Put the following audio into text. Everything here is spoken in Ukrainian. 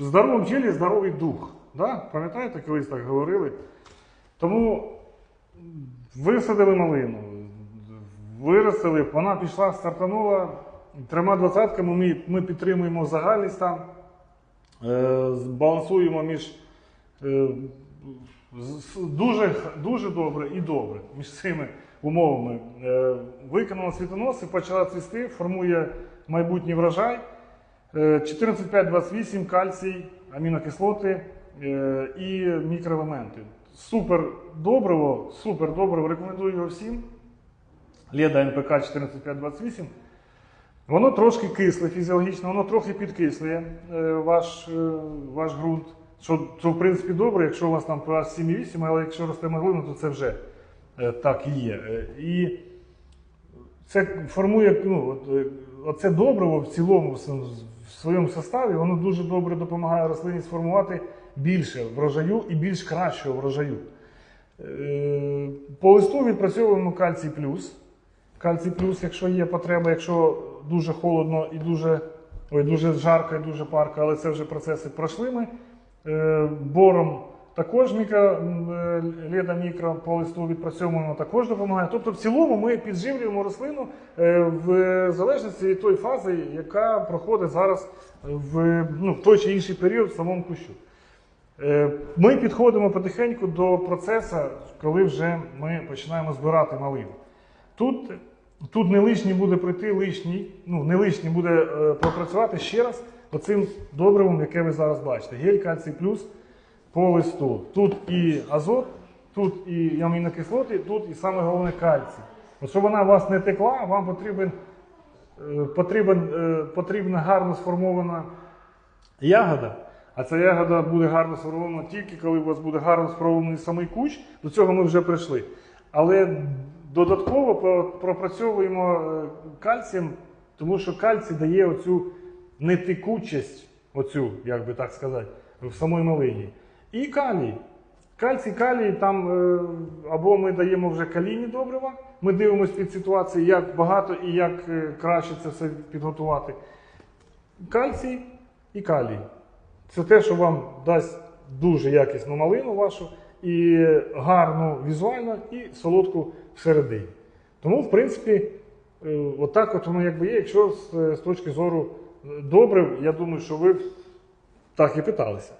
в здоровому тілі здоровий дух. Да? Пам'ятаєте, колись так говорили? Тому висадили малину, виростили, вона пішла, стартанула трьома двадцятками. Ми, ми підтримуємо загальний стан, е, балансуємо між е, дуже, дуже добре і добре між цими умовами. Е, виконала світоноси, почала цвісти, формує майбутній врожай. Е, 14528 кальцій, амінокислоти е, і мікроелементи. Супер добриво, супер добриво, рекомендую його всім. Леда НПК 14528. Воно трошки кисле фізіологічно, воно трохи підкислює е, ваш, е, ваш ґрунт. Що, що в принципі добре, якщо у вас там pH 7,8, але якщо росте маглина, то це вже е, так і є. Е, І це формує, ну, е, оце добриво в цілому своєму составі, воно дуже добре допомагає рослині сформувати більше врожаю і більш кращого врожаю. Е, По листу відпрацьовуємо кальцій плюс. Кальцій плюс, якщо є потреба, якщо дуже холодно і дуже, ой, дуже жарко і дуже парко, але це вже процеси пройшли ми. Е, Бором також мікро, е, мікро по листу відпрацьовуємо, також допомагає. Тобто, в цілому ми підживлюємо рослину е, в залежності від тої фази, яка проходить зараз в, ну, в той чи інший період в самому кущу. Е, Ми підходимо потихеньку до процесу, коли вже ми починаємо збирати малину. Тут, тут не лишній буде прийти лишній, ну не лишній буде пропрацювати ще раз оцим добривом, яке ви зараз бачите. Гель кальцій плюс по листу. Тут і азот, тут і амінокислоти, тут і саме головне кальцій. От щоб вона у вас не текла, вам потрібен, е, потрібен, е, потрібна гарно сформована ягода. А ця ягода буде гарно сформована тільки коли у вас буде гарно сформований самий кущ. До цього ми вже прийшли. Але додатково пропрацьовуємо е, кальцієм, тому що кальцій дає оцю нетекучість, оцю, як би так сказати, в самої малині. І калій. Кальцій, калій, там е, або ми даємо вже калійні добрива, ми дивимося під ситуацію, як багато і як е, краще це все підготувати. Кальцій і калій. Це те, що вам дасть дуже якісну малину вашу, і гарну візуально, і солодку всередині. Тому, в принципі, е, отак от воно якби є. Якщо з, точки зору добрив, я думаю, що ви так і питалися.